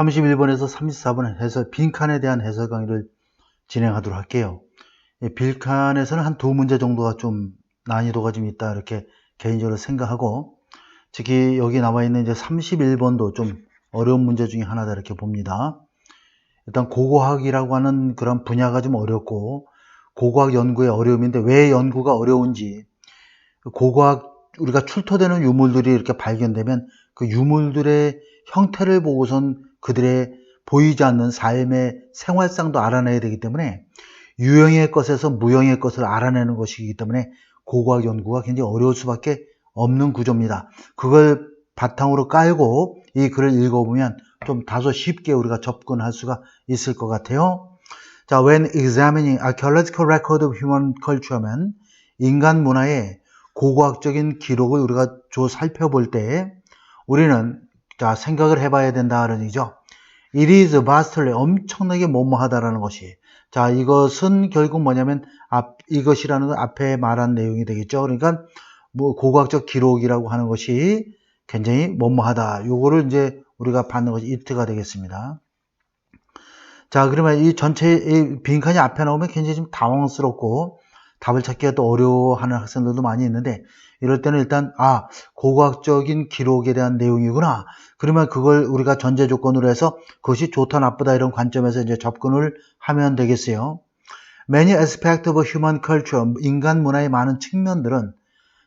31번에서 34번 해설, 빈칸에 대한 해설 강의를 진행하도록 할게요. 빈칸에서는 한 두 문제 정도가 좀 난이도가 좀 있다 이렇게 개인적으로 생각하고 특히 여기 나와 있는 이제 31번도 좀 어려운 문제 중에 하나다 이렇게 봅니다. 일단 고고학이라고 하는 그런 분야가 좀 어렵고 고고학 연구의 어려움인데 왜 연구가 어려운지 고고학 우리가 출토되는 유물들이 이렇게 발견되면 그 유물들의 형태를 보고선 그들의 보이지 않는 삶의 생활상도 알아내야 되기 때문에 유형의 것에서 무형의 것을 알아내는 것이기 때문에 고고학 연구가 굉장히 어려울 수밖에 없는 구조입니다. 그걸 바탕으로 깔고 이 글을 읽어보면 좀 다소 쉽게 우리가 접근할 수가 있을 것 같아요. 자, when examining archaeological record of human culture면 인간 문화의 고고학적인 기록을 우리가 조 살펴볼 때 우리는 자, 생각을 해봐야 된다는 얘기죠. It is vastly 엄청나게 뭐뭐하다라는 것이 자 이것은 결국 뭐냐면 앞 이것이라는 건 앞에 말한 내용이 되겠죠. 그러니까 뭐 고고학적 기록이라고 하는 것이 굉장히 뭐뭐하다. 요거를 이제 우리가 받는 것이 이트가 되겠습니다. 자, 그러면 이 전체 이 빈칸이 앞에 나오면 굉장히 좀 당황스럽고 답을 찾기가 또 어려워하는 학생들도 많이 있는데 이럴 때는 일단 아 고고학적인 기록에 대한 내용이구나 그러면 그걸 우리가 전제 조건으로 해서 그것이 좋다 나쁘다 이런 관점에서 이제 접근을 하면 되겠어요. Many aspects of human culture 인간 문화의 많은 측면들은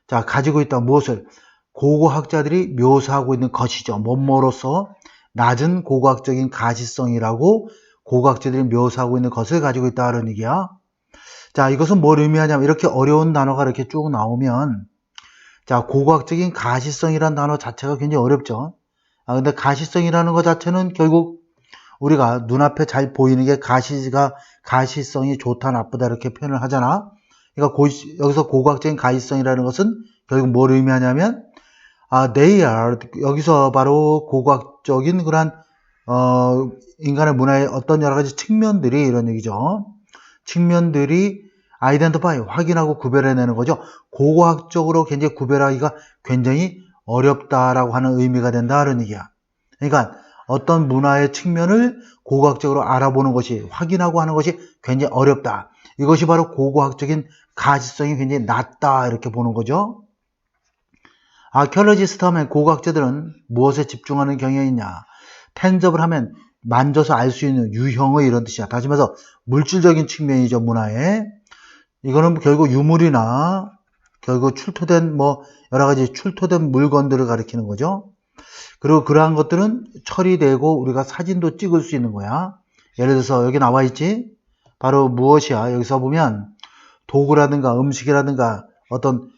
자 가지고 있다 무엇을 고고학자들이 묘사하고 있는 것이죠. 뭐뭐로서 낮은 고고학적인 가시성이라고 고고학자들이 묘사하고 있는 것을 가지고 있다는 얘기야. 자, 이것은 뭘 의미하냐면 이렇게 어려운 단어가 이렇게 쭉 나오면 자, 고고학적인 가시성이라는 단어 자체가 굉장히 어렵죠. 아, 근데 가시성이라는 것 자체는 결국 우리가 눈앞에 잘 보이는 게 가시가 가시성이 좋다 나쁘다 이렇게 표현을 하잖아. 그러니까 고, 여기서 고고학적인 가시성이라는 것은 결국 뭘 의미하냐면 아, they are 여기서 바로 고고학적인 그런 어, 인간의 문화의 어떤 여러 가지 측면들이 이런 얘기죠. 측면들이 아이덴티파이 확인하고 구별해내는 거죠. 고고학적으로 굉장히 구별하기가 굉장히 어렵다라고 하는 의미가 된다는 얘기야. 그러니까 어떤 문화의 측면을 고고학적으로 알아보는 것이 확인하고 하는 것이 굉장히 어렵다. 이것이 바로 고고학적인 가시성이 굉장히 낮다 이렇게 보는 거죠. 아큐얼로지스트 하면 고고학자들은 무엇에 집중하는 경향이 있냐. 텐접을 하면 만져서 알 수 있는 유형의 이런 뜻이야. 다시 말해서 물질적인 측면이죠, 문화에. 이거는 결국 유물이나 결국 출토된 뭐 여러 가지 출토된 물건들을 가리키는 거죠. 그리고 그러한 것들은 처리되고 우리가 사진도 찍을 수 있는 거야. 예를 들어서 여기 나와 있지? 바로 무엇이야? 여기서 보면 도구라든가 음식이라든가 어떤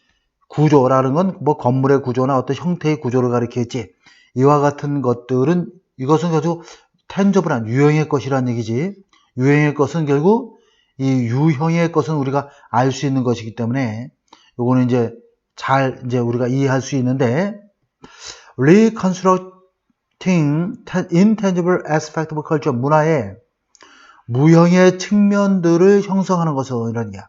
구조라는 건 뭐 건물의 구조나 어떤 형태의 구조를 가리키겠지. 이와 같은 것들은 이것은 결국 텐저블한 유형의 것이라는 얘기지. 유형의 것은 결국 이 유형의 것은 우리가 알 수 있는 것이기 때문에 요거는 이제 잘 이제 우리가 이해할 수 있는데 reconstructing intangible aspect of culture 문화의 무형의 측면들을 형성하는 것은 이런 게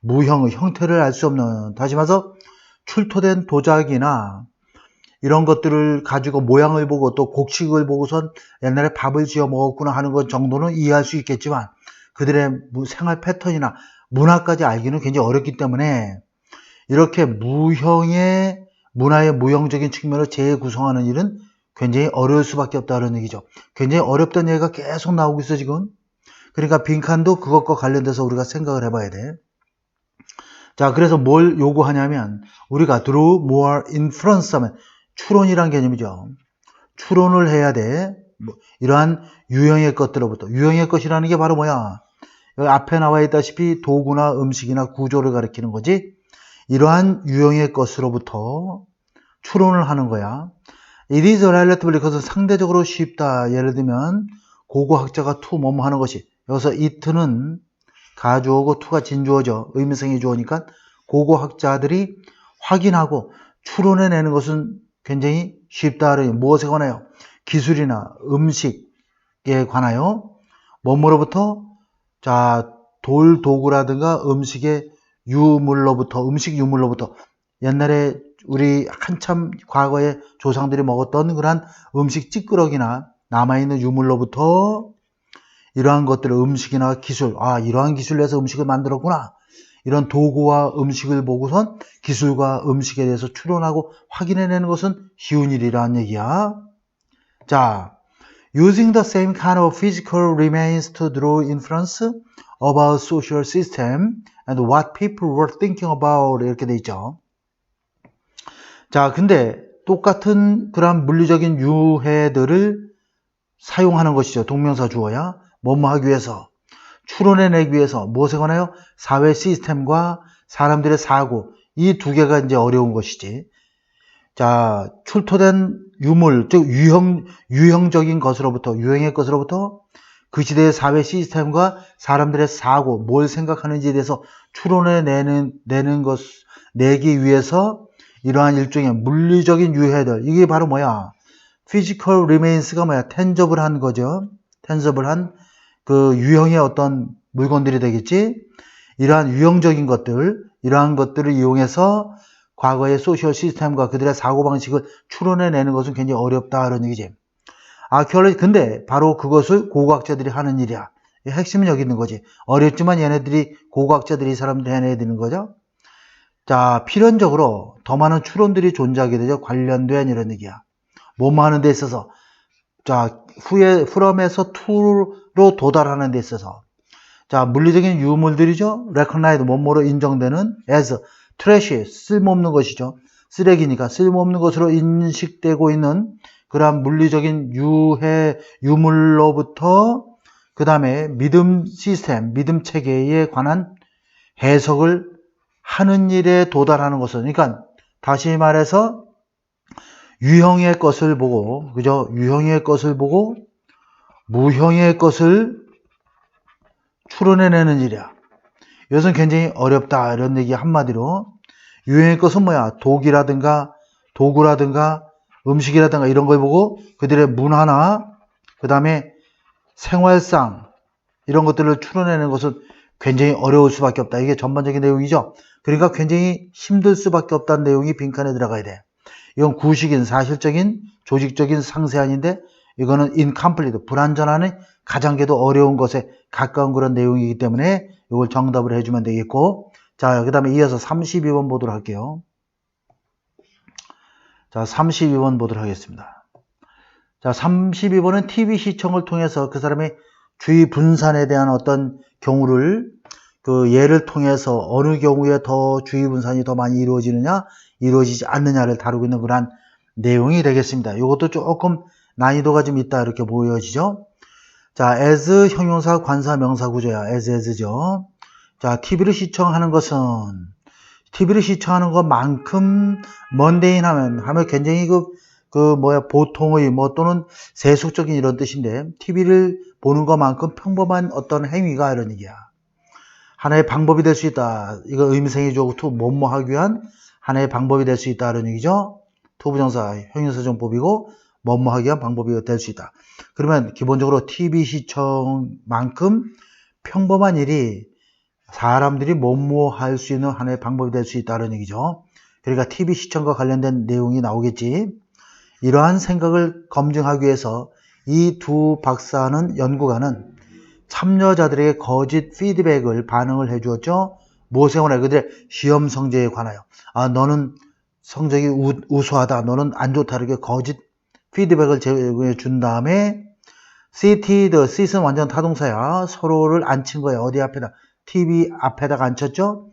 무형의 형태를 알 수 없는. 다시 말해서 출토된 도자기나 이런 것들을 가지고 모양을 보고 또 곡식을 보고선 옛날에 밥을 지어 먹었구나 하는 것 정도는 이해할 수 있겠지만 그들의 생활 패턴이나 문화까지 알기는 굉장히 어렵기 때문에 이렇게 무형의 문화의 무형적인 측면을 재구성하는 일은 굉장히 어려울 수밖에 없다는 얘기죠. 굉장히 어렵다는 얘기가 계속 나오고 있어 지금. 그러니까 빈칸도 그것과 관련돼서 우리가 생각을 해봐야 돼. 자, 그래서 뭘 요구하냐면 우리가 through more influence 하면 추론이란 개념이죠. 추론을 해야 돼. 뭐 이러한 유형의 것들로부터. 유형의 것이라는 게 바로 뭐야? 여기 앞에 나와 있다시피 도구나 음식이나 구조를 가리키는 거지. 이러한 유형의 것으로부터 추론을 하는 거야. It is relatively 그것은 상대적으로 쉽다. 예를 들면 고고학자가 투 뭐뭐 하는 것이 여기서 it는 가주어고 투가 진주어죠. 의미성이 주어니까 고고학자들이 확인하고 추론해내는 것은 굉장히 쉽다를 무엇에 관하여 기술이나 음식에 관하여 뭐뭐로부터 자 돌 도구라든가 음식의 유물로부터 음식 유물로부터 옛날에 우리 한참 과거에 조상들이 먹었던 그러한 음식 찌끄러기나 남아있는 유물로부터 이러한 것들을 음식이나 기술, 아, 이러한 기술로 해서 음식을 만들었구나. 이런 도구와 음식을 보고선 기술과 음식에 대해서 추론하고 확인해내는 것은 쉬운 일이라는 얘기야. 자, using the same kind of physical remains to draw inference about social system and what people were thinking about 이렇게 돼 있죠. 자, 근데 똑같은 그런 물리적인 유해들을 사용하는 것이죠. 동명사 주어야. 뭐뭐 하기 위해서. 추론해내기 위해서 무엇에 관하여 사회 시스템과 사람들의 사고 이 두 개가 이제 어려운 것이지. 자, 출토된 유물, 즉 유형 유형적인 것으로부터 유형의 것으로부터 그 시대의 사회 시스템과 사람들의 사고, 뭘 생각하는지에 대해서 추론해 내는 내는 것 내기 위해서 이러한 일종의 물리적인 유해들 이게 바로 뭐야? physical remains가 뭐야? tangible 거죠. tangible 그 유형의 어떤 물건들이 되겠지. 이러한 유형적인 것들, 이러한 것들을 이용해서 과거의 소셜 시스템과 그들의 사고방식을 추론해내는 것은 굉장히 어렵다. 그런 얘기지. 아큐얼리 근데 바로 그것을 고고학자들이 하는 일이야. 핵심은 여기 있는 거지. 어렵지만 얘네들이 고고학자들이 이 사람들 해내야 되는 거죠. 자, 필연적으로 더 많은 추론들이 존재하게 되죠. 관련된 이런 얘기야. 뭐뭐 하는 데 있어서 자, 후에 from에서 to로 도달하는 데 있어서 자, 물리적인 유물들이죠. recognize 뭐뭐로 인정되는 as trash 쓸모없는 것이죠. 쓰레기니까 쓸모없는 것으로 인식되고 있는 그러한 물리적인 유해 유물로부터 그 다음에 믿음 시스템, 믿음 체계에 관한 해석을 하는 일에 도달하는 것은 그러니까 다시 말해서 유형의 것을 보고 그죠? 유형의 것을 보고 무형의 것을 추론해내는 일이야. 이것은 굉장히 어렵다 이런 얘기 한마디로 유형의 것은 뭐야? 독이라든가 도구라든가 음식이라든가 이런 걸 보고 그들의 문화나 그 다음에 생활상 이런 것들을 추론해내는 것은 굉장히 어려울 수밖에 없다. 이게 전반적인 내용이죠. 그러니까 굉장히 힘들 수밖에 없다는 내용이 빈칸에 들어가야 돼. 이건 구식인 사실적인 조직적인 상세한인데 이거는 incomplete 불완전한 가장게도 어려운 것에 가까운 그런 내용이기 때문에 이걸 정답을 해주면 되겠고 자, 그 다음에 이어서 32번 보도록 할게요. 자, 32번 보도록 하겠습니다. 자, 32번은 TV 시청을 통해서 그 사람의 주의 분산에 대한 어떤 경우를 그 예를 통해서 어느 경우에 더 주의 분산이 더 많이 이루어지느냐, 이루어지지 않느냐를 다루고 있는 그러한 내용이 되겠습니다. 이것도 조금 난이도가 좀 있다 이렇게 보여지죠. 자, as 형용사 관사 명사 구조야. as as죠. 자, TV를 시청하는 것은 TV를 시청하는 것만큼 먼데인 하면 하면 굉장히 그, 그 뭐야 보통의 뭐 또는 세속적인 이런 뜻인데 TV를 보는 것만큼 평범한 어떤 행위가 이런 얘기야. 하나의 방법이 될 수 있다. 이거 의미생이죠. 투 뭐뭐 하기 위한 하나의 방법이 될 수 있다. 이런 얘기죠. 투부정사 형용사정법이고 뭐뭐 하기 위한 방법이 될 수 있다. 그러면 기본적으로 TV 시청만큼 평범한 일이 사람들이 뭐뭐 할 수 있는 하나의 방법이 될 수 있다는 얘기죠. 그러니까 TV 시청과 관련된 내용이 나오겠지. 이러한 생각을 검증하기 위해서 이 두 박사는 연구가는 참여자들에게 거짓 피드백을 반응을 해주었죠. 관하여 그들의 시험 성적에 관하여 아 너는 성적이 우, 수하다 너는 안 좋다 이렇게 거짓 피드백을 제공해 준 다음에 CT, the C는 완전 타동사야 서로를 앉힌 거야 어디 앞에다 TV 앞에다가 앉혔죠.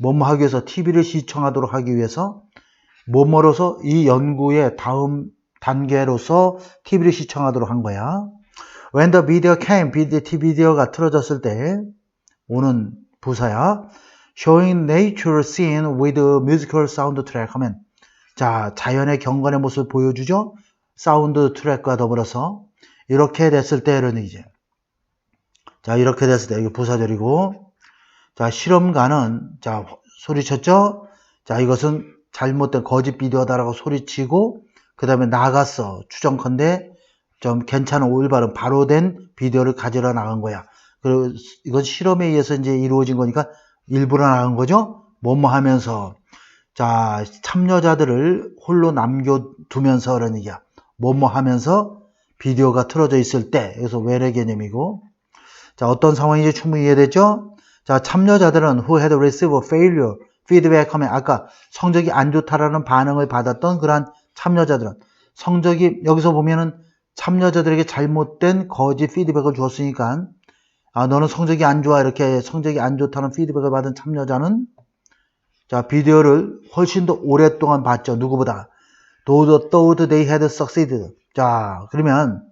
뭐뭐 하기 위해서 TV를 시청하도록 하기 위해서 뭐뭐로서 이 연구의 다음 단계로서 TV를 시청하도록 한 거야. When the video came, 비디오, 비디오가 틀어졌을 때 오는 부사야. Showing nature scene with musical soundtrack 하면 자 자연의 경관의 모습을 보여주죠. 사운드 트랙과 더불어서 이렇게 됐을 때는 이제 자 이렇게 됐을 때 이게 부사절이고 자 실험가는 자 소리쳤죠. 자 이것은 잘못된 거짓 비디오다라고 소리치고 그 다음에 나갔어 추정컨대 좀 괜찮은 올바른 바로 된 비디오를 가져다 나간 거야. 그리고 이건 실험에 의해서 이제 이루어진 거니까 일부러 나간 거죠. 뭐뭐 하면서 자 참여자들을 홀로 남겨두면서 그런 얘기야. 뭐뭐 하면서 비디오가 틀어져 있을 때, 여기서 외래 개념이고, 자, 어떤 상황인지 충분히 이해되죠? 자, 참여자들은 who had received failure feedback 하면 아까 성적이 안 좋다라는 반응을 받았던 그러한 참여자들은 성적이 여기서 보면은 참여자들에게 잘못된 거짓 피드백을 주었으니까 아, 너는 성적이 안 좋아. 이렇게 성적이 안 좋다는 피드백을 받은 참여자는 자, 비디오를 훨씬 더 오랫동안 봤죠. 누구보다. Though, though they had succeeded. 자, 그러면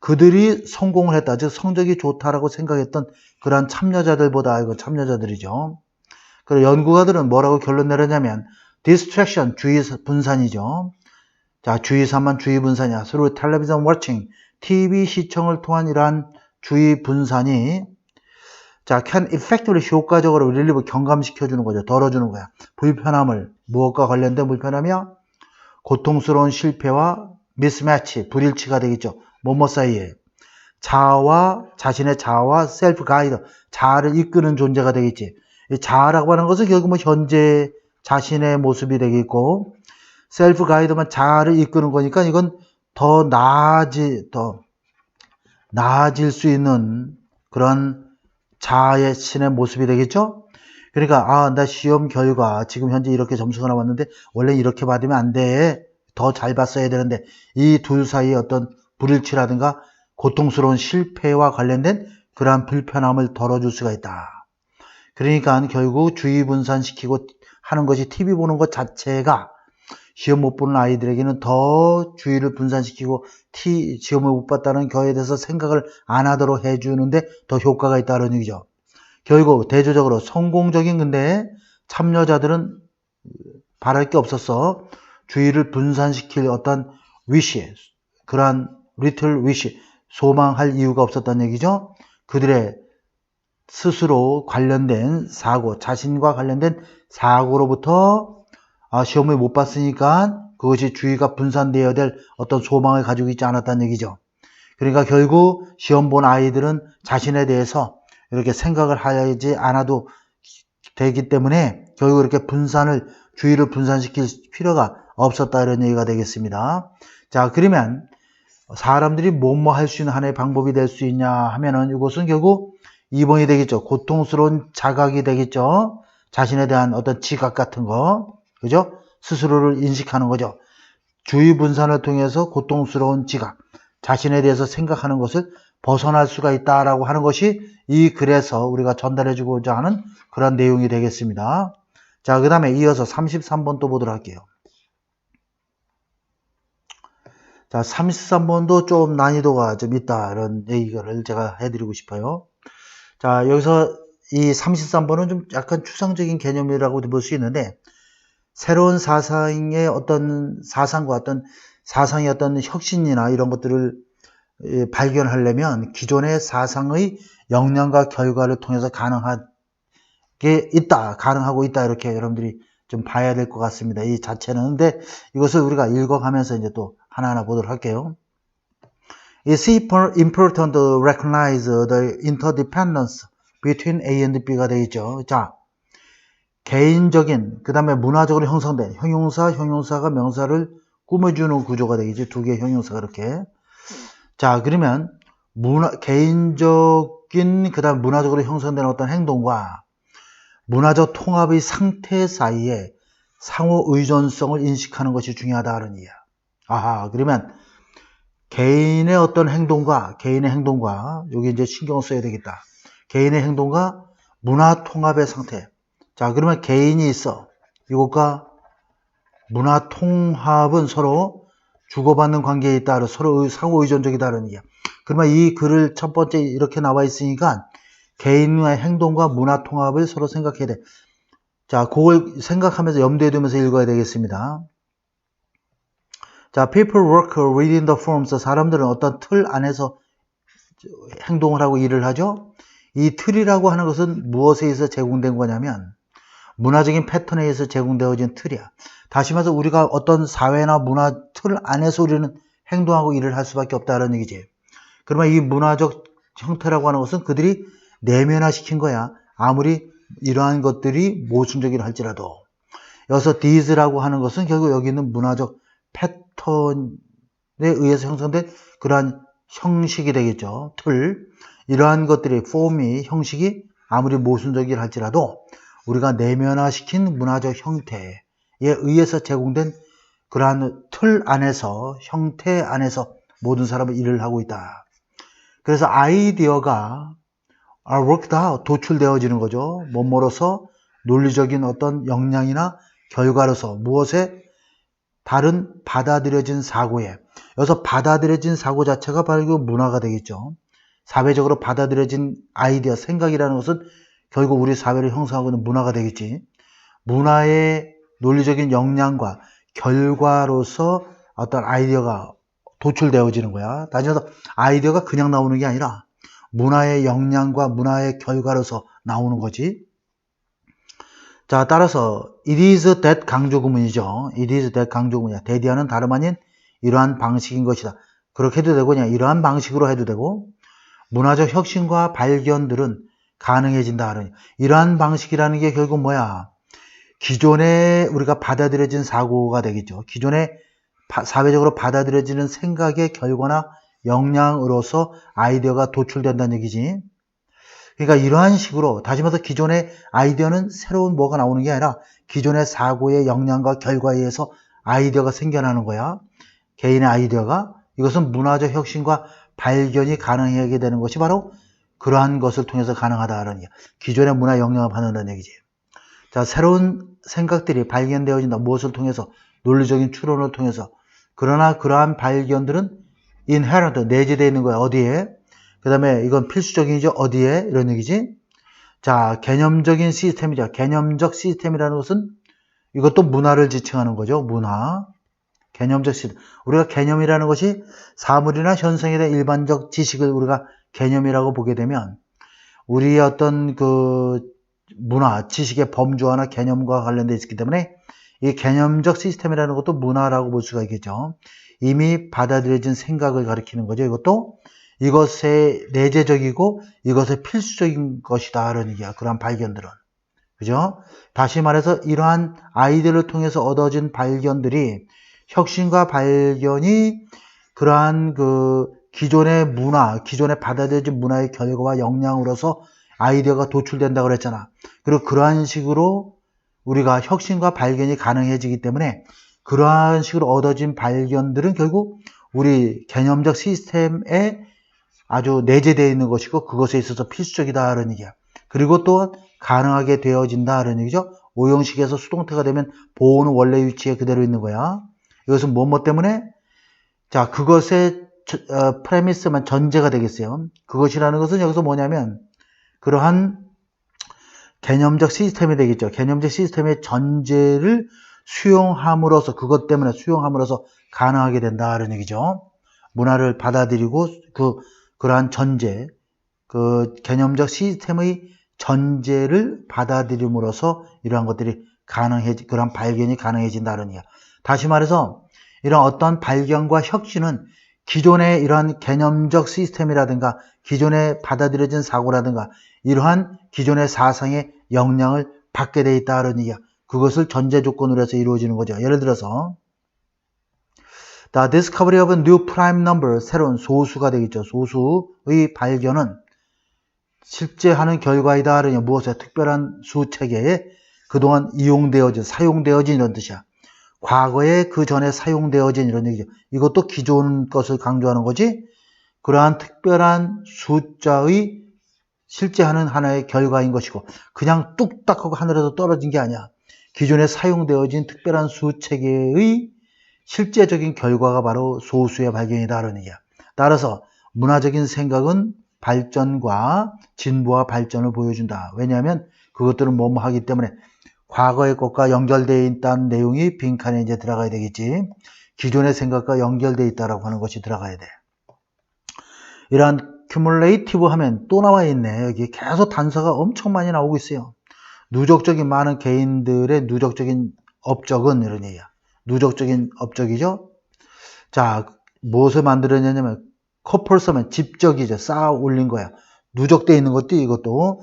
그들이 성공을 했다. 즉, 성적이 좋다라고 생각했던 그러한 참여자들보다, 이거 참여자들이죠. 그리고 연구가들은 뭐라고 결론 내렸냐면, distraction, 주의 분산이죠. 자, 주의산만 주의 분산이야. through television watching, TV 시청을 통한 이러한 주의 분산이 자, can effectively 효과적으로 릴리브 경감시켜 주는 거죠. 덜어 주는 거야. 불편함을, 무엇과 관련된 불편함이야? 고통스러운 실패와 미스매치, 불일치가 되겠죠. 뭐뭐 사이에. 자아와, 자신의 자아와 셀프 가이드, 자아를 이끄는 존재가 되겠지. 이 자아라고 하는 것은 결국 뭐 현재 자신의 모습이 되겠고, 셀프 가이드만 자아를 이끄는 거니까 이건 더 나아지, 더 나아질 수 있는 그런 자아의 신의 모습이 되겠죠? 그러니까, 아, 나 시험 결과 지금 현재 이렇게 점수가 나왔는데 원래 이렇게 받으면 안 돼. 더 잘 봤어야 되는데 이 둘 사이에 어떤 불일치라든가 고통스러운 실패와 관련된 그러한 불편함을 덜어줄 수가 있다. 그러니까 결국 주의 분산시키고 하는 것이 TV 보는 것 자체가 시험 못 보는 아이들에게는 더 주의를 분산시키고 티, 시험을 못 봤다는 거에 대해서 생각을 안 하도록 해주는데 더 효과가 있다는 얘기죠. 결국 대조적으로 성공적인 근데 참여자들은 바랄 게 없었어. 주의를 분산시킬 어떤 위시, 그러한 리틀 위시, 소망할 이유가 없었다는 얘기죠. 그들의 스스로 관련된 사고, 자신과 관련된 사고로부터 아, 시험을 못 봤으니까 그것이 주의가 분산되어야 될 어떤 소망을 가지고 있지 않았다는 얘기죠. 그러니까 결국 시험 본 아이들은 자신에 대해서 이렇게 생각을 하지 않아도 되기 때문에 결국 이렇게 분산을 주의를 분산시킬 필요가 없었다 이런 얘기가 되겠습니다. 자 그러면 사람들이 뭐뭐 할 수 있는 하나의 방법이 될 수 있냐 하면은 이것은 결국 2번이 되겠죠. 고통스러운 자각이 되겠죠. 자신에 대한 어떤 지각 같은 거 그죠? 스스로를 인식하는 거죠. 주의 분산을 통해서 고통스러운 지각, 자신에 대해서 생각하는 것을 벗어날 수가 있다라고 하는 것이 이 글에서 우리가 전달해 주고자 하는 그런 내용이 되겠습니다. 자, 그 다음에 이어서 33번 또 보도록 할게요. 자, 33번도 좀 난이도가 좀 있다. 이런 얘기를 제가 해드리고 싶어요. 자, 여기서 이 33번은 좀 약간 추상적인 개념이라고 볼 수 있는데, 새로운 사상의 어떤 사상과 어떤 사상의 어떤 혁신이나 이런 것들을 예, 발견하려면 기존의 사상의 역량과 결과를 통해서 가능하게 있다, 가능하고 있다 이렇게 여러분들이 좀 봐야 될 것 같습니다. 이 자체는 근데 이것을 우리가 읽어가면서 이제 또 하나하나 보도록 할게요. It's important to recognize the interdependence between A and B가 되겠죠. 자, 개인적인 그 다음에 문화적으로 형성된 형용사 형용사가 명사를 꾸며주는 구조가 되겠지 두 개의 형용사가 이렇게 자 그러면 문화 개인적인 그 다음 문화적으로 형성된 어떤 행동과 문화적 통합의 상태 사이에 상호 의존성을 인식하는 것이 중요하다는 이야 아하 그러면 개인의 어떤 행동과 개인의 행동과 여기 이제 신경 써야 되겠다 개인의 행동과 문화 통합의 상태 자, 그러면 개인이 있어. 이것과 문화 통합은 서로 주고받는 관계에 있다. 서로 상호 의존적이다는 얘기야. 그러면 이 글을 첫 번째 이렇게 나와 있으니까 개인의 행동과 문화 통합을 서로 생각해야 돼. 자, 그걸 생각하면서 염두에 두면서 읽어야 되겠습니다. 자, people work within the forms. 사람들은 어떤 틀 안에서 행동을 하고 일을 하죠. 이 틀이라고 하는 것은 무엇에 의해서 제공된 거냐면 문화적인 패턴에 의해서 제공되어진 틀이야. 다시 말해서 우리가 어떤 사회나 문화 틀 안에서 우리는 행동하고 일을 할 수밖에 없다는 얘기지. 그러면 이 문화적 형태라고 하는 것은 그들이 내면화시킨 거야. 아무리 이러한 것들이 모순적이라 할지라도. 여기서 these라고 하는 것은 결국 여기 있는 문화적 패턴 을 의해서 형성된 그러한 형식이 되겠죠. 틀. 이러한 것들이 폼이 형식이 아무리 모순적이라 할지라도 우리가 내면화시킨 문화적 형태에 의해서 제공된 그러한 틀 안에서 형태 안에서 모든 사람은 일을 하고 있다. 그래서 아이디어가 are worked out, 도출되어지는 거죠. 뭐뭐로서 논리적인 어떤 역량이나 결과로서 무엇에 다른 받아들여진 사고에 여기서 받아들여진 사고 자체가 바로 그 문화가 되겠죠. 사회적으로 받아들여진 아이디어, 생각이라는 것은 결국 우리 사회를 형성하고 있는 문화가 되겠지. 문화의 논리적인 역량과 결과로서 어떤 아이디어가 도출되어지는 거야. 다시 말해서 아이디어가 그냥 나오는 게 아니라 문화의 역량과 문화의 결과로서 나오는 거지. 자, 따라서 it is that 강조 구문이죠. it is that 강조 구문이야. 대디어는 다름 아닌 이러한 방식인 것이다. 그렇게 해도 되고 그냥 이러한 방식으로 해도 되고 문화적 혁신과 발견들은 가능해진다. 이러한 방식이라는 게 결국 뭐야? 기존에 우리가 받아들여진 사고가 되겠죠. 기존에 사회적으로 받아들여지는 생각의 결과나 역량으로서 아이디어가 도출된다는 얘기지. 그러니까 이러한 식으로 다시 말해서 기존의 아이디어는 새로운 뭐가 나오는 게 아니라 기존의 사고의 역량과 결과에 의해서 아이디어가 생겨나는 거야. 개인의 아이디어가 이것은 문화적 혁신과 발견이 가능하게 되는 것이 바로 그러한 것을 통해서 가능하다는 얘기. 기존의 문화 영향을 받는다는 얘기지. 자, 새로운 생각들이 발견되어진다. 무엇을 통해서? 논리적인 추론을 통해서. 그러나 그러한 발견들은 inherent, 내재되어 있는 거야. 어디에? 그 다음에 이건 필수적이죠. 어디에? 이런 얘기지. 자, 개념적인 시스템이죠. 개념적 시스템이라는 것은 이것도 문화를 지칭하는 거죠. 문화. 개념적 시스템. 우리가 개념이라는 것이 사물이나 현상에 대한 일반적 지식을 우리가 개념이라고 보게 되면 우리의 어떤 그 문화, 지식의 범주화나 개념과 관련되어 있기 때문에 이 개념적 시스템이라는 것도 문화라고 볼 수가 있겠죠. 이미 받아들여진 생각을 가리키는 거죠. 이것도 이것의 내재적이고 이것의 필수적인 것이다. 라는 얘기야. 그러한 발견들은. 그죠? 다시 말해서 이러한 아이들을 통해서 얻어진 발견들이 혁신과 발견이 그러한 그 기존의 문화, 기존에 받아들여진 문화의 결과와 역량으로서 아이디어가 도출된다고 그랬잖아. 그리고 그러한 식으로 우리가 혁신과 발견이 가능해지기 때문에 그러한 식으로 얻어진 발견들은 결국 우리 개념적 시스템에 아주 내재되어 있는 것이고 그것에 있어서 필수적이다라는 얘기야. 그리고 또 가능하게 되어진다라는 얘기죠. 오형식에서 수동태가 되면 보호는 원래 위치에 그대로 있는 거야. 이것은 뭐뭐 뭐 때문에? 자, 그것의 어, 프레미스만 전제가 되겠어요. 그것이라는 것은 여기서 뭐냐면 그러한 개념적 시스템이 되겠죠. 개념적 시스템의 전제를 수용함으로써 그것 때문에 수용함으로써 가능하게 된다는 얘기죠. 문화를 받아들이고 그 그러한 전제, 그 개념적 시스템의 전제를 받아들임으로써 이러한 것들이 가능해 그러한 발견이 가능해진다는 얘기야. 다시 말해서 이런 어떤 발견과 혁신은 기존의 이러한 개념적 시스템이라든가 기존에 받아들여진 사고라든가 이러한 기존의 사상의 영향을 받게 돼 있다는 얘기야. 그것을 전제 조건으로 해서 이루어지는 거죠. 예를 들어서 The discovery of a new prime number, 새로운 소수가 되겠죠. 소수의 발견은 실제 하는 결과이다. 무엇에 특별한 수 체계에 그동안 이용되어진, 사용되어진 이런 뜻이야. 과거에 그 전에 사용되어진 이런 얘기죠. 이것도 기존 것을 강조하는 거지. 그러한 특별한 숫자의 실제 하는 하나의 결과인 것이고 그냥 뚝딱하고 하늘에서 떨어진 게 아니야. 기존에 사용되어진 특별한 수 체계의 실제적인 결과가 바로 소수의 발견이다라는 얘기야. 따라서 문화적인 생각은 발전과 진보와 발전을 보여준다. 왜냐하면 그것들은 뭐뭐 하기 때문에 과거의 것과 연결되어 있다는 내용이 빈칸에 이제 들어가야 되겠지. 기존의 생각과 연결되어 있다라고 하는 것이 들어가야 돼. 이러한 큐뮬레이티브 하면 또 나와 있네. 여기 계속 단서가 엄청 많이 나오고 있어요. 누적적인 많은 개인들의 누적적인 업적은 이런 얘기야. 누적적인 업적이죠. 자, 무엇을 만들어내냐면 코폴서면 집적이죠. 쌓아 올린 거야. 누적되어 있는 것도 이것도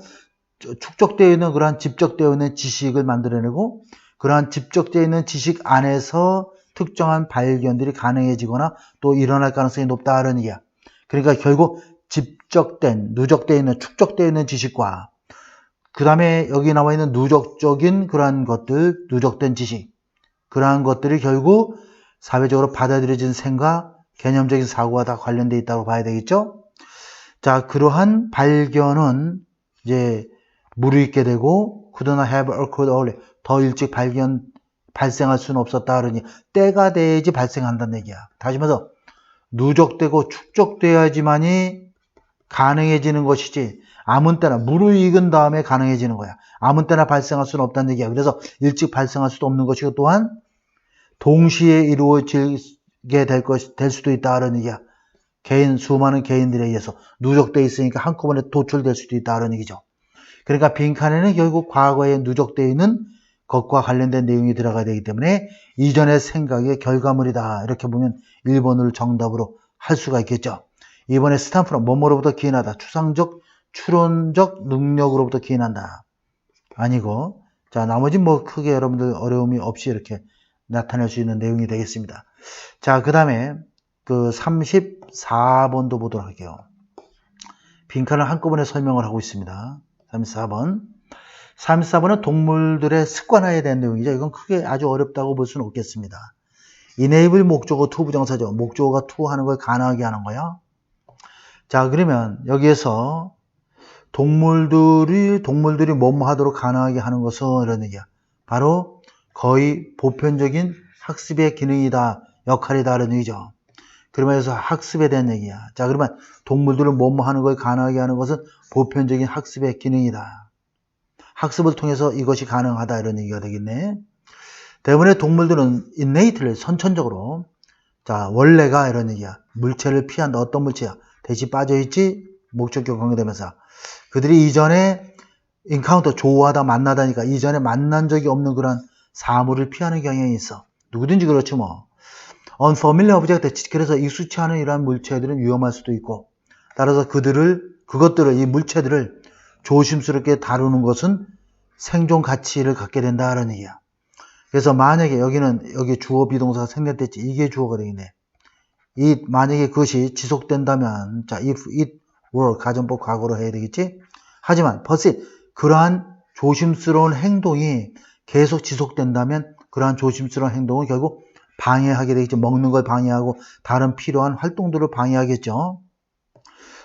축적되어 있는 그러한 집적되어 있는 지식을 만들어내고 그러한 집적되어 있는 지식 안에서 특정한 발견들이 가능해지거나 또 일어날 가능성이 높다는 얘기야. 그러니까 결국 집적된, 누적되어 있는, 축적되어 있는 지식과 그 다음에 여기 나와 있는 누적적인 그러한 것들, 누적된 지식, 그러한 것들이 결국 사회적으로 받아들여진 생각, 개념적인 사고와 다 관련되어 있다고 봐야 되겠죠? 자, 그러한 발견은 이제 무르익게 되고 could not have occurred earlier. 더 일찍 발견 발생할 수는 없었다 그러니 때가 돼야지 발생한다는 얘기야. 다시 말해서 누적되고 축적돼야지만이 가능해지는 것이지 아무 때나 무르익은 다음에 가능해지는 거야. 아무 때나 발생할 수는 없다는 얘기야. 그래서 일찍 발생할 수도 없는 것이고 또한 동시에 이루어지게 될 것, 될 수도 있다는 얘기야. 개인, 수많은 개인들에 의해서 누적돼 있으니까 한꺼번에 도출될 수도 있다는 얘기죠. 그러니까 빈칸에는 결국 과거에 누적되어 있는 것과 관련된 내용이 들어가야 되기 때문에 이전의 생각의 결과물이다. 이렇게 보면 1번을 정답으로 할 수가 있겠죠. 이번에 스탄프는 뭐뭐로부터 기인하다. 추상적, 추론적 능력으로부터 기인한다. 아니고 자 나머지 뭐 크게 여러분들 어려움이 없이 이렇게 나타낼 수 있는 내용이 되겠습니다. 자, 그 다음에 그 34번도 보도록 할게요. 빈칸을 한꺼번에 설명을 하고 있습니다. 34번. 34번은 동물들의 습관화에 대한 내용이죠. 이건 크게 아주 어렵다고 볼 수는 없겠습니다. enable 목적어 to 부정사죠. 목적어가 to 하는 걸 가능하게 하는 거야. 자, 그러면 여기에서 동물들이, 동물들이 뭐뭐 하도록 가능하게 하는 것은 이런 얘기야. 바로 거의 보편적인 학습의 기능이다, 역할이다, 라는 얘기죠. 그러면서 학습에 대한 얘기야. 자, 그러면 동물들은 뭐뭐 하는 걸 가능하게 하는 것은 보편적인 학습의 기능이다. 학습을 통해서 이것이 가능하다, 이런 얘기가 되겠네. 때문에 동물들은 innately, 선천적으로, 자, 원래가 이런 얘기야. 물체를 피한다. 어떤 물체야? 대시 빠져있지? 목적격 관계되면서. 그들이 이전에 인카운터 좋아하다 만나다니까 이전에 만난 적이 없는 그런 사물을 피하는 경향이 있어. 누구든지 그렇지 뭐. unfamiliar object, 그래서 익숙치 않은 이러한 물체들은 위험할 수도 있고, 따라서 그들을, 그것들을, 이 물체들을 조심스럽게 다루는 것은 생존 가치를 갖게 된다는 얘기야. 그래서 만약에 여기는, 여기 주어 비동사가 생략됐지, 이게 주어가 되겠네. 이, 만약에 그것이 지속된다면, 자, if it were, 가정법 과거로 해야 되겠지? 하지만, 벌써 그러한 조심스러운 행동이 계속 지속된다면 그러한 조심스러운 행동은 결국 방해하게 되겠죠. 먹는 걸 방해하고 다른 필요한 활동들을 방해하겠죠.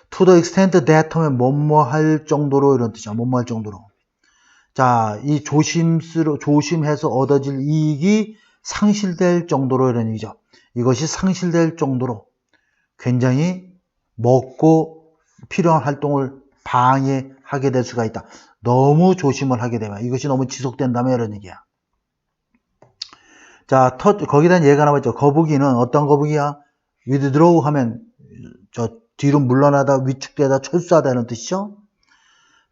To the extent that 하면 뭐뭐 할 정도로 이런 뜻이야. 뭐뭐 할 정도로. 자, 이 조심스러, 조심해서 얻어질 이익이 상실될 정도로 이런 얘기죠. 이것이 상실될 정도로 굉장히 먹고 필요한 활동을 방해하게 될 수가 있다. 너무 조심을 하게 되면 이것이 너무 지속된다면 이런 얘기야. 자, 터, 거기다 예가 나왔죠. 거북이는 어떤 거북이야? withdraw 하면 저 뒤로 물러나다 위축되다 철수하다는 뜻이죠.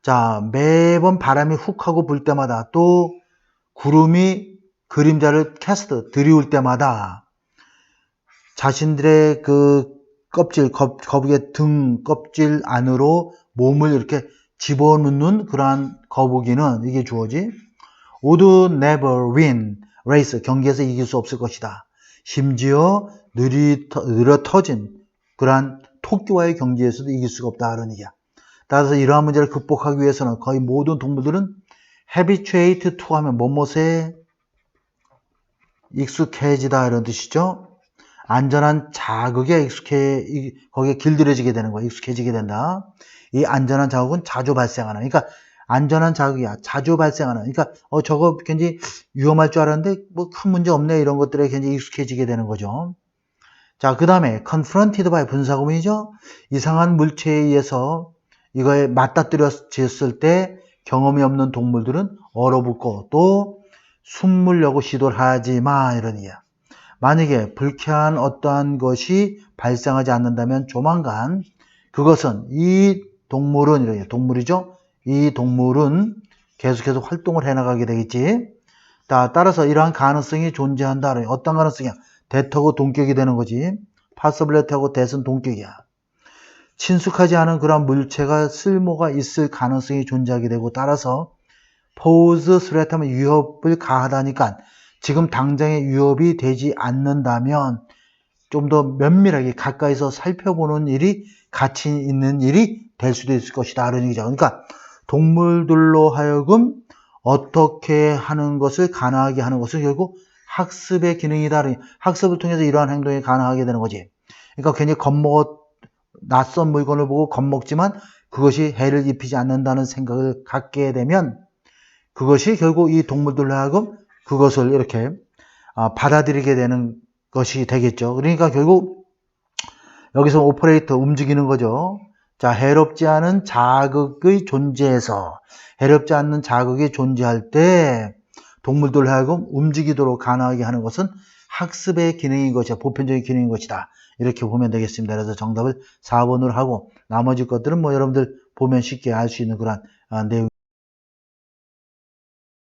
자, 매번 바람이 훅 하고 불 때마다 또 구름이 그림자를 캐스트 들이울 때마다 자신들의 그 껍질, 거, 거북이의 등 껍질 안으로 몸을 이렇게 집어넣는 그러한 거북이는 이게 주어지 would never win race 경기에서 이길 수 없을 것이다. 심지어 느리, 느려 터진 그러한 토끼와의 경기에서도 이길 수가 없다는 얘기야. 따라서 이러한 문제를 극복하기 위해서는 거의 모든 동물들은 habituate to 하면 뭐뭇에 익숙해지다 이런 뜻이죠. 안전한 자극에 익숙해 거기에 길들여지게 되는 거야. 익숙해지게 된다. 이 안전한 자극은 자주 발생하는. 그러니까 안전한 자극이야. 자주 발생하는. 그러니까 어 저거 굉장히 위험할 줄 알았는데 뭐 큰 문제 없네 이런 것들에 굉장히 익숙해지게 되는 거죠. 자, 그 다음에 confronted by 분사구문이죠. 이상한 물체에 의해서 이거에 맞닥뜨렸을 때 경험이 없는 동물들은 얼어붙고 또 숨물려고 시도를 하지 마 이런 이야. 만약에 불쾌한 어떠한 것이 발생하지 않는다면 조만간 그것은 이 동물은 이렇게 동물이죠. 이 동물은 계속해서 활동을 해나가게 되겠지. 따라서 이러한 가능성이 존재한다. 어떤 가능성이야? 대터고 동격이 되는 거지. 파서블레트하고 대선 동격이야. 친숙하지 않은 그런 물체가 쓸모가 있을 가능성이 존재하게 되고 따라서 포즈 스레트하면 위협을 가하다니까 지금 당장의 위협이 되지 않는다면 좀 더 면밀하게 가까이서 살펴보는 일이 가치 있는 일이 될 수도 있을 것이다. 그런 얘기죠. 그러니까 동물들로 하여금 어떻게 하는 것을 가능하게 하는 것은 결국 학습의 기능이다. 학습을 통해서 이러한 행동이 가능하게 되는 거지. 그러니까 괜히 겁먹어 낯선 물건을 보고 겁먹지만 그것이 해를 입히지 않는다는 생각을 갖게 되면 그것이 결국 이 동물들로 하여금 그것을 이렇게 아, 받아들이게 되는 것이 되겠죠. 그러니까 결국 여기서 오퍼레이터 움직이는 거죠. 자, 해롭지 않은 자극의 존재에서 해롭지 않는 자극이 존재할 때 동물들 하여금 움직이도록 가능하게 하는 것은 학습의 기능인 것이다. 보편적인 기능인 것이다. 이렇게 보면 되겠습니다. 그래서 정답을 4번으로 하고 나머지 것들은 뭐 여러분들 보면 쉽게 알 수 있는 그런 아, 내용